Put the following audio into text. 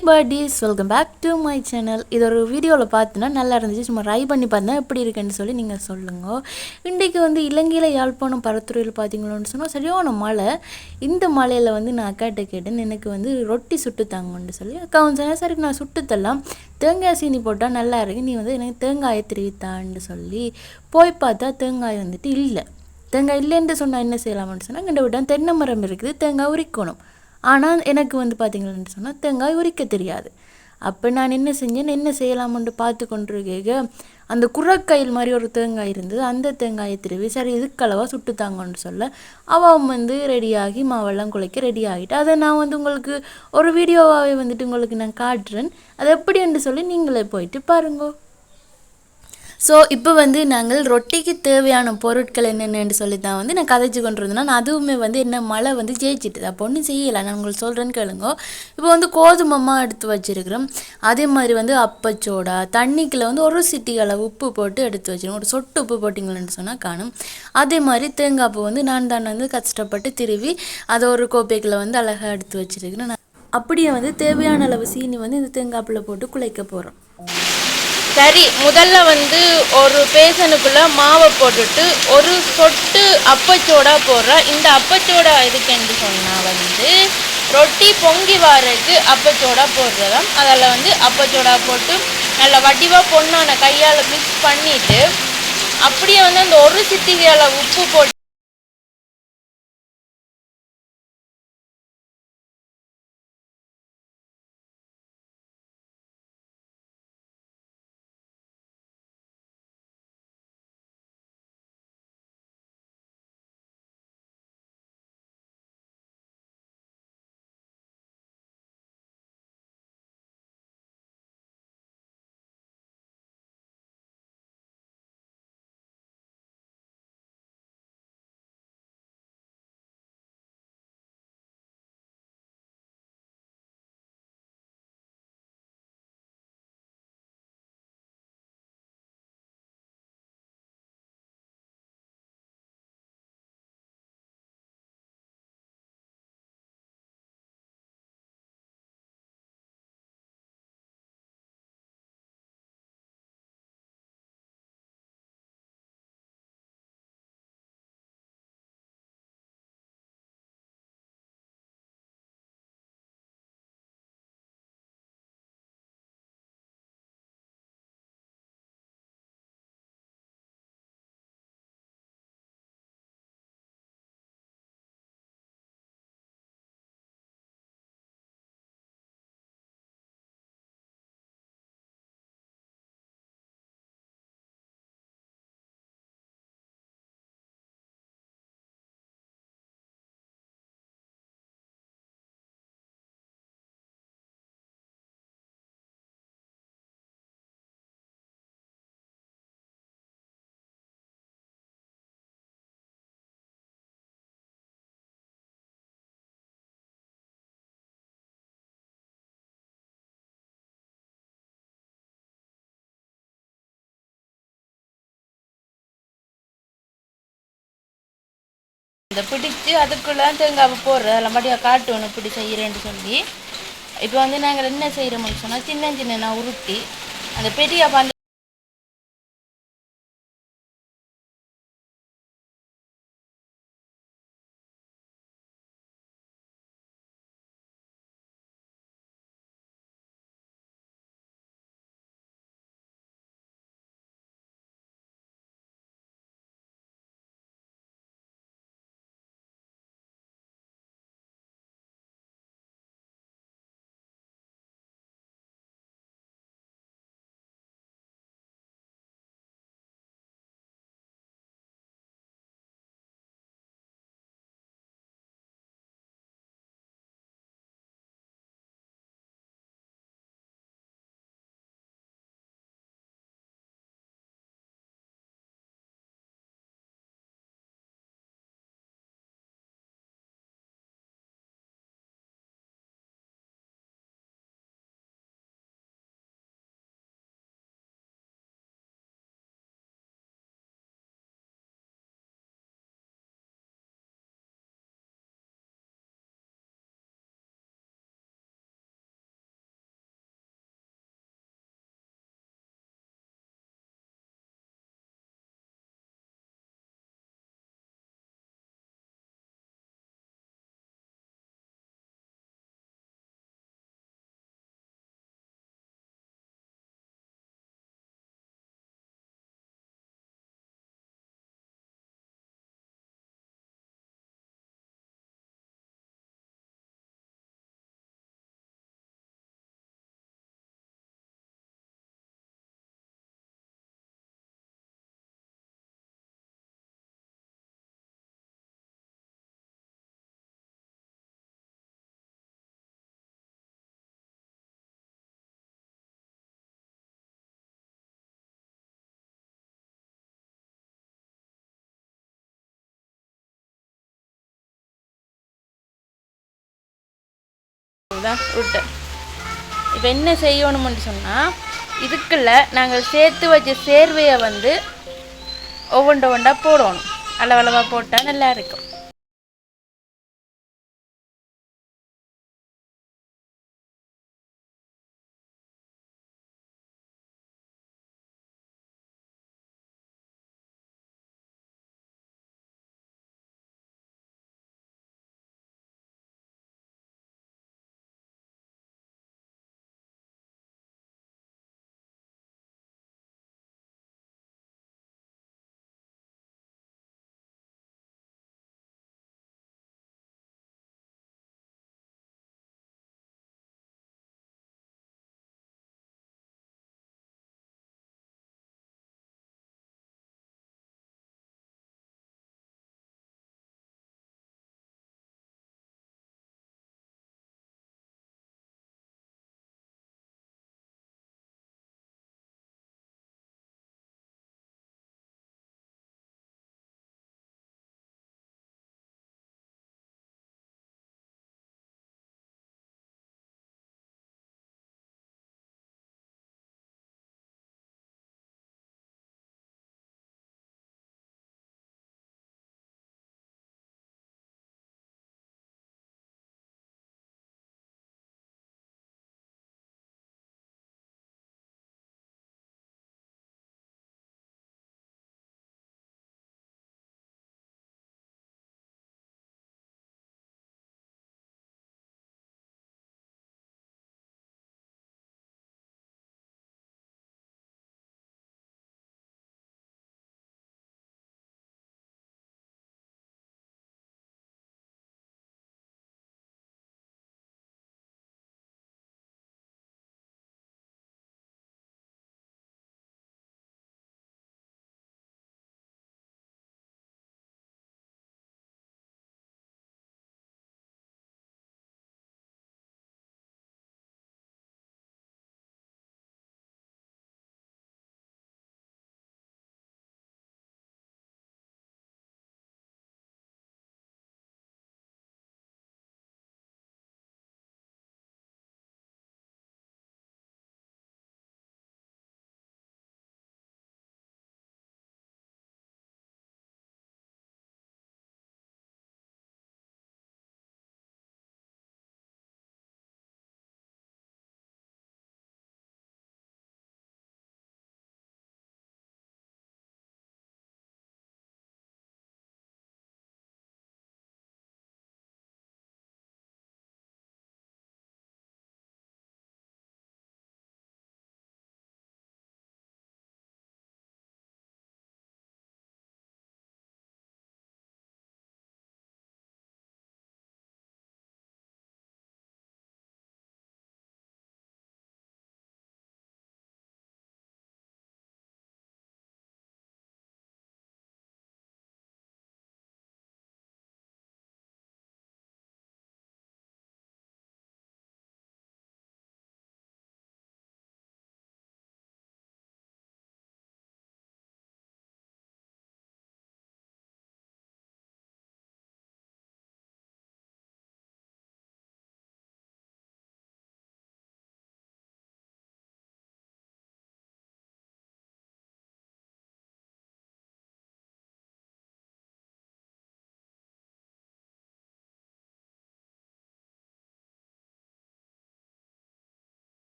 Hey buddies welcome back to my channel இது ஒரு வீடியோவில் பார்த்தோன்னா நல்லா இருந்துச்சு. சும்மா ட்ரை பண்ணி பார்த்தேன் எப்படி இருக்குன்னு சொல்லி நீங்கள் சொல்லுங்க. இன்றைக்கு வந்து இலங்கையில் யாழ்ப்பாணம் பரத்துறையில் பார்த்தீங்களோன்னு சொன்னால் சரியான மழை. இந்த மழையில் வந்து நான் அக்காட்ட கேட்டேன். எனக்கு வந்து ரொட்டி சுட்டு தாங்கன்னு சொல்லி அக்கா வந்து சரி நான் சுட்டுத்தரலாம் தேங்காய் சீனி போட்டால் நல்லா இருக்கு. நீ வந்து எனக்கு தேங்காயை தெரிவித்தான்னு சொல்லி போய் பார்த்தா தேங்காய் வந்துட்டு இல்லை. தேங்காய் இல்லைன்னு சொன்னால் என்ன செய்யலாம்னு சொன்னால் கண்டு விட்டால் தென்னை மரம் இருக்குது. தேங்காய் உரிக்கணும். ஆனால் எனக்கு வந்து பார்த்தீங்கன்னு சொன்னால் தேங்காய் உரிக்க தெரியாது. அப்போ நான் என்ன செஞ்சேன்? என்ன செய்யலாம்னு பார்த்து கொண்டிருக்க அந்த குரக்கையில் மாதிரி ஒரு தேங்காய் இருந்தது. அந்த தேங்காயை திருவி சரி இதுக்களவாக சுட்டுத்தாங்கன்னு சொல்ல அவன் வந்து ரெடியாகி மாவெல்லாம் குலைக்க ரெடி ஆகிட்டு. அதை நான் வந்து உங்களுக்கு ஒரு வீடியோவாகவே வந்துட்டு உங்களுக்கு நான் காட்டுறேன். அது எப்படின்னு சொல்லி நீங்களே போயிட்டு பாருங்கோ. ஸோ இப்போ வந்து நாங்கள் ரொட்டிக்கு தேவையான பொருட்கள் என்னென்னு சொல்லி தான் வந்து நான் கதைச்சு கொண்டு இருந்தேன் நான் அதுவுமே வந்து என்ன மழை வந்து ஜெயிச்சிட்டு அப்போ ஒன்றும் செய்யலை. நான் உங்களுக்கு சொல்கிறேன்னு கேளுங்க. இப்போ வந்து கோதுமமாக எடுத்து வச்சிருக்கிறோம். அதே மாதிரி வந்து அப்பச்சோடா தண்ணிக்குள்ள வந்து ஒரு சிட்டி அளவு உப்பு போட்டு எடுத்து வச்சிருக்கோம். ஒரு சொட்டு உப்பு போட்டிங்களேன்னு சொன்னால் காணும். அதே மாதிரி தேங்காய் பூ வந்து நான் தான் வந்து கஷ்டப்பட்டு திருவி அதை ஒரு கோப்பைக்குள்ள வந்து அழகாக எடுத்து வச்சுருக்கிறேன். நான் அப்படியே வந்து தேவையான அளவு சீனி வந்து இந்த தேங்காய்ப்பில் போட்டு குழைக்க போகிறோம் சரி முதல்ல வந்து ஒரு பேசனுக்குள்ள மாவை போட்டுட்டு ஒரு சொட்டு அப்பச்சோடா போடுறேன் இந்த அப்பச்சோடா எதுக்குன்னு சொன்னால் வந்து ரொட்டி பொங்கி வாரதுக்கு அப்பச்சோடா போடுறதாம். அதில் வந்து அப்பச்சோடா போட்டு நல்ல வடிவாக பொண்ணான கையால் மிக்ஸ் பண்ணிட்டு அப்படியே வந்து அந்த ஒரு சித்திகையால் உப்பு போட்டு இந்த பிடிச்சு அதுக்குள்ள தேங்காவை போடுறது அதெல்லாம் படியாக காட்டுவோம் இப்படி செய்கிறேன்னு சொல்லி. இப்போ வந்து நாங்கள் என்ன செய்கிறோம்னு சொன்னால் சின்ன சின்ன உருட்டி அந்த பெரிய பந்த தான் ரூட்டு இப்போ என்ன செய்யணும்னு சொன்னால் இதுக்குள்ள நாங்கள் சேர்த்து வச்ச சேர்வையை வந்து ஒவ்வொன்று ஒவ்வொன்றா போடணும். அளவளவாக போட்டால் நல்லா இருக்கும்.